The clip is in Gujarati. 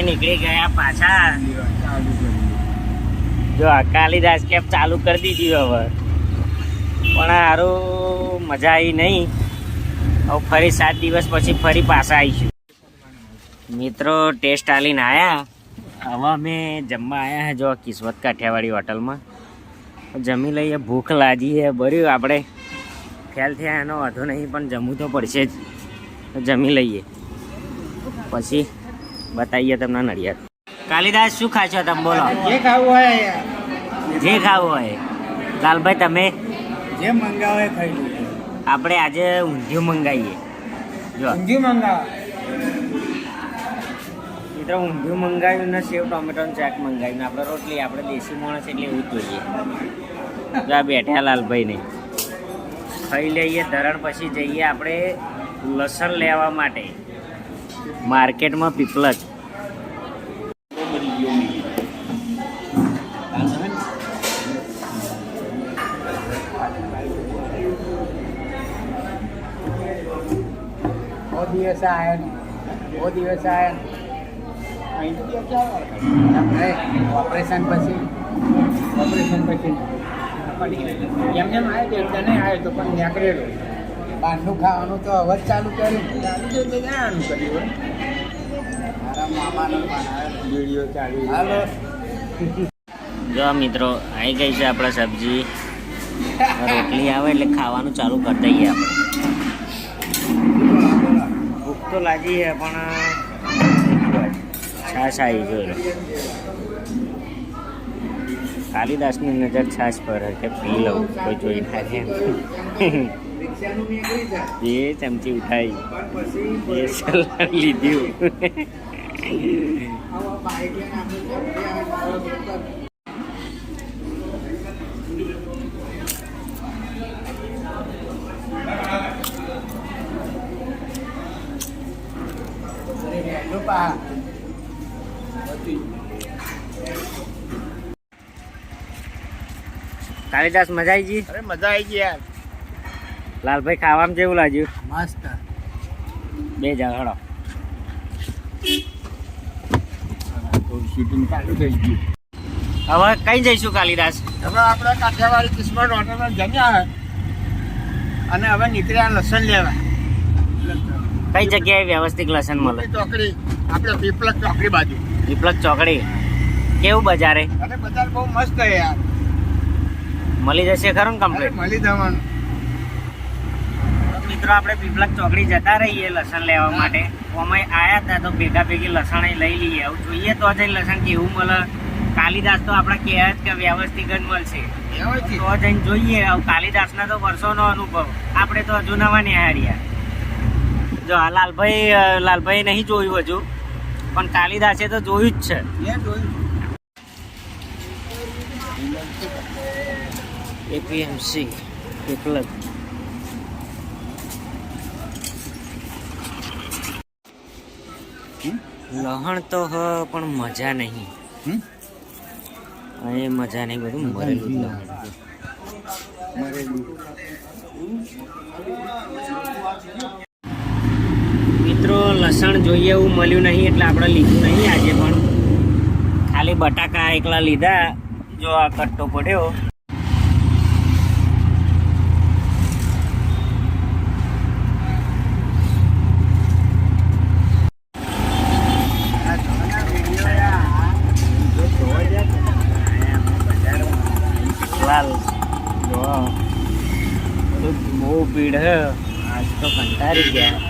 અમે નીકળી ગયા પાછા. જો કાલિદાસ કેબ ચાલુ કરી દીધી હવે? પણ હારું મજા આવી નહીં. હવે ફરી સાત દિવસ પછી ફરી પાછા આવીશું મિત્રો, ટેસ્ટ આલીને આવ્યા હવે અમે જમવા આવ્યા છે જો કિસ્મત કાઠિયાવાડી હોટલમાં. જમી લઈએ, ભૂખ લાગી છે બર્યું આપણે. ફેલ થયા એનો વાંધો નહીં, પણ જમવું તો પડશે જ. જમી લઈએ. પછી બતાવીએ તમને નડિયાદ. કાલિદાસ શું ખાશો તમે? બોલો. જે ખાવું હોય જે ખાવું હોય. લાલભાઈ તમે? જે મંગાવે ખાઈ આપણે આજે ઊંધિયું મંગાવીએ. જો. ઊંધિયું મંગાવો. મિત્રો ઊંધિયું મંગાવ્યું ને સેવ ટોમેટોનું ચાક મંગાવ્યું. આપણે રોટલી આપણે દેશી માણસ એટલે એવું જ જોઈએ. જો આ બેઠા લાલભાઈને. ખાઈ લઈએ ધરણ પછી જઈએ આપણે લસણ લેવા માટે. માર્કેટમાં પીપલજ બહુ દિવસ આવ્યો ને બહુ દિવસ આવ્યો ને ઓપરેશન પછી ઓપરેશન પછી. એમ જેમ આવ્યો તેમ નહીં આવ્યો તો પણ નીકળેલો. બહારનું ખાવાનું તો હવે ચાલુ કર્યું. ચાલુ તો તે જવાનું કર્યું મારા મામાનો વીડિયો ચાલુ. હાલો. જો મિત્રો આવી ગઈ છે આપણે સબ્જી. રોટલી આવે એટલે ખાવાનું ચાલુ કરી દઈએ આપણે. તો લાગી છે, પણ છાશ આવી જોઈ કાલિદાસની નજર છાશ પર કે પી લઉં, કોઈ જોઈ ના છે રિક્ષાનું નીકળી જાય એ ચમચી ઉઠાઈ. એ સલાહ લીધું આવા બાઈક લઈને આપણે જલ્દી આવે તારો પેપર અરે વહેલું પા કાલિદાસ મજા આવી ગઈ? અરે મજા આવી ગઈ યાર. લાલભાઈ ખાવામાં જેવું લાગ્યું? મસ્ત. બે જગડો હળો. હવે કઈ જઈશું કાલિદાસ? હવે આપણે કાઠિયાવાડી કિસ્મત હોટલમાં જમ્યા અને હવે નીકળ્યા લસણ લેવા. કઈ જગ્યાએ વ્યવસ્થિત લસણ મળે? ચોકડી આપણે પીપલક ચોકડી બાજુ. પીપલક ચોકડી. કેવું બજારે? અરે બજાર બહુ મસ્ત છે યાર. મળી જશે ખરું કમ્પ્લીટ મળી જવાનું. મિત્રો આપણે પીપલક ચોકડી જતા રહીએ લસણ લેવા માટે. અમે આયા હતા તો ભેગા ભેગી લસણ લઈ લઈએ. હવે જોઈએ તો જઈને લસણ કેવું મળે. કાલિદાસ તો આપણે કહેવાય કે વ્યવસ્થિત જ મળશે. તો જઈને જોઈએ. કાલિદાસના તો વર્ષોનો અનુભવ. આપણે તો હજુ નવા નિહાળ્યા જો આ લાલભાઈ લાલભાઈ નહીં જોયું હજુ. પણ કાલિદાસે તો જોયું જ છે. એપીએમસી પીપલક લહણ તો હ પણ મજા નહીં. અહીં એ મજા નહીં બધું મરેલું લહણ. મરેલું. લસણ જોઈએ એવું મળ્યું નહીં એટલે આપણે લીધું નહીં આજે પણ. ખાલી બટાકા એકલા લીધા, જો આ કટ્ટો પડ્યો. બહુ ભીડ હે. આજ તો કંટાળી ગયા.